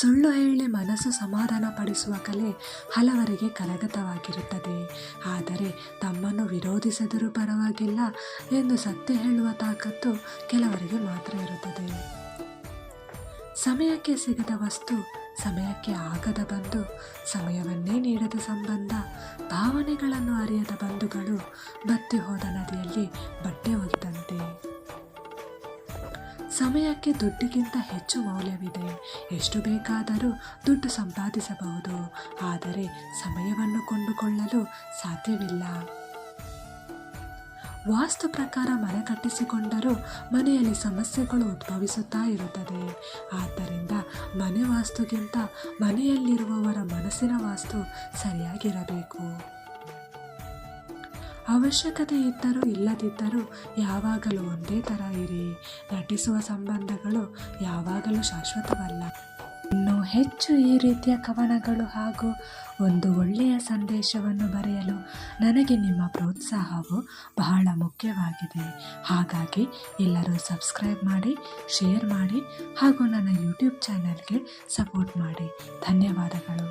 ಸುಳ್ಳು ಹೇಳಿ ಮನಸ್ಸು ಸಮಾಧಾನ ಪಡಿಸುವ ಕಲೆ ಹಲವರಿಗೆ ಕರಗತವಾಗಿರುತ್ತದೆ. ಆದರೆ ತಮ್ಮನ್ನು ವಿರೋಧಿಸಿದರೂ ಪರವಾಗಿಲ್ಲ ಎಂದು ಸತ್ಯ ಹೇಳುವ ತಾಕತ್ತು ಕೆಲವರಿಗೆ ಮಾತ್ರ ಇರುತ್ತದೆ. ಸಮಯಕ್ಕೆ ಸಿಗದ ವಸ್ತು ಸಮಯಕ್ಕೆ ಆಗದ ಬಂಧು ಸಮಯವನ್ನೇ ನೀಡದ ಸಂಬಂಧ ಭಾವನೆಗಳನ್ನು ಅರಿಯದ ಬಂಧುಗಳು ಬತ್ತಿ ಹೋದ ನದಿಯಲ್ಲಿ ಬಟ್ಟೆ ಒಗೆದಂತೆ ಸಮಯಕ್ಕೆ ದುಡ್ಡಿಗಿಂತ ಹೆಚ್ಚು ಮೌಲ್ಯವಿದೆ. ಎಷ್ಟು ಬೇಕಾದರೂ ದುಡ್ಡು ಸಂಪಾದಿಸಬಹುದು. ಆದರೆ ಸಮಯವನ್ನು ಕೊಂಡುಕೊಳ್ಳಲು ಸಾಧ್ಯವಿಲ್ಲ. ವಾಸ್ತು ಪ್ರಕಾರ ಮನೆ ಕಟ್ಟಿಸಿಕೊಂಡರೂ ಮನೆಯಲ್ಲಿ ಸಮಸ್ಯೆಗಳು ಉದ್ಭವಿಸುತ್ತಾ ಇರುತ್ತದೆ. ಆದ್ದರಿಂದ ಮನೆ ವಾಸ್ತುಗಿಂತ ಮನೆಯಲ್ಲಿರುವವರ ಮನಸ್ಸಿನ ವಾಸ್ತು ಸರಿಯಾಗಿರಬೇಕು. ಅವಶ್ಯಕತೆ ಇದ್ದರೂ ಇಲ್ಲದಿದ್ದರೂ ಯಾವಾಗಲೂ ಒಂದೇ ಥರ ಇರಿ. ನಟಿಸುವ ಸಂಬಂಧಗಳು ಯಾವಾಗಲೂ ಶಾಶ್ವತವಲ್ಲ. ಇನ್ನೂ ಹೆಚ್ಚು ಈ ರೀತಿಯ ಕವನಗಳು ಹಾಗೂ ಒಂದು ಒಳ್ಳೆಯ ಸಂದೇಶವನ್ನು ಬರೆಯಲು ನನಗೆ ನಿಮ್ಮ ಪ್ರೋತ್ಸಾಹವು ಬಹಳ ಮುಖ್ಯವಾಗಿದೆ. ಹಾಗಾಗಿ ಎಲ್ಲರೂ ಸಬ್ಸ್ಕ್ರೈಬ್ ಮಾಡಿ, ಶೇರ್ ಮಾಡಿ ಹಾಗೂ ನನ್ನ ಯೂಟ್ಯೂಬ್ ಚಾನಲ್ಗೆ ಸಪೋರ್ಟ್ ಮಾಡಿ. ಧನ್ಯವಾದಗಳು.